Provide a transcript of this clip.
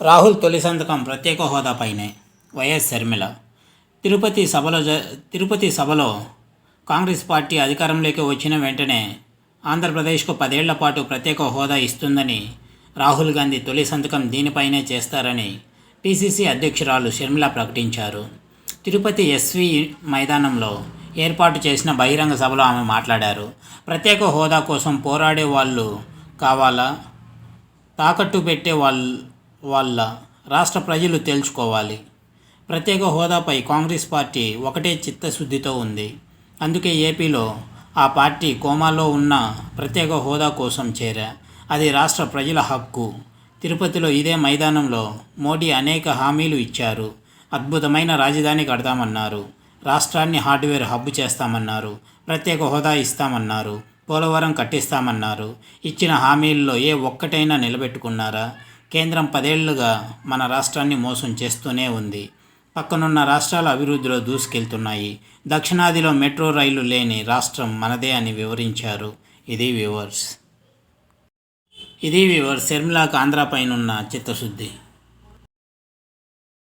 రాహుల్ తొలి సంతకం ప్రత్యేక హోదాపైనే వైఎస్ శర్మిల తిరుపతి సభలో జ తిరుపతి సభలో కాంగ్రెస్ పార్టీ అధికారంలోకి వచ్చిన వెంటనే ఆంధ్రప్రదేశ్కు పదేళ్ళ పాటు ప్రత్యేక హోదా ఇస్తుందని రాహుల్ గాంధీ తొలి సంతకం దీనిపైనే చేస్తారని పిసిసి అధ్యక్షురాలు షర్మిల ప్రకటించారు. తిరుపతి ఎస్వి మైదానంలో ఏర్పాటు చేసిన బహిరంగ సభలో ఆమె మాట్లాడారు. ప్రత్యేక హోదా కోసం పోరాడే వాళ్ళు కావాలా? తాకట్టు పెట్టే వాళ్ళు వాళ్ళ రాష్ట్ర ప్రజలు తేల్చుకోవాలి. ప్రత్యేక హోదాపై కాంగ్రెస్ పార్టీ ఒకటే చిత్తశుద్ధితో ఉంది. అందుకే ఏపీలో ఆ పార్టీ కోమాలో ఉన్న ప్రత్యేక హోదా కోసం చేరా. అది రాష్ట్ర ప్రజల హక్కు. తిరుపతిలో ఇదే మైదానంలో మోడీ అనేక హామీలు ఇచ్చారు. అద్భుతమైన రాజధాని కడతామన్నారు. రాష్ట్రాన్ని హార్డ్వేర్ హబ్ చేస్తామన్నారు. ప్రత్యేక హోదా ఇస్తామన్నారు. పోలవరం కట్టిస్తామన్నారు. ఇచ్చిన హామీల్లో ఏ ఒక్కటైనా నిలబెట్టుకున్నారా? కేంద్రం పదేళ్ళుగా మన రాష్ట్రాన్ని మోసం చేస్తూనే ఉంది. పక్కనున్న రాష్ట్రాల అభివృద్ధిలో దూసుకెళ్తున్నాయి. దక్షిణాదిలో మెట్రో రైలు లేని రాష్ట్రం మనదే అని వివరించారు. ఇది వ్యూవర్స్. ఇది వ్యూవర్స్ శర్మిలాకు ఆంధ్ర పైన చిత్తశుద్ధి.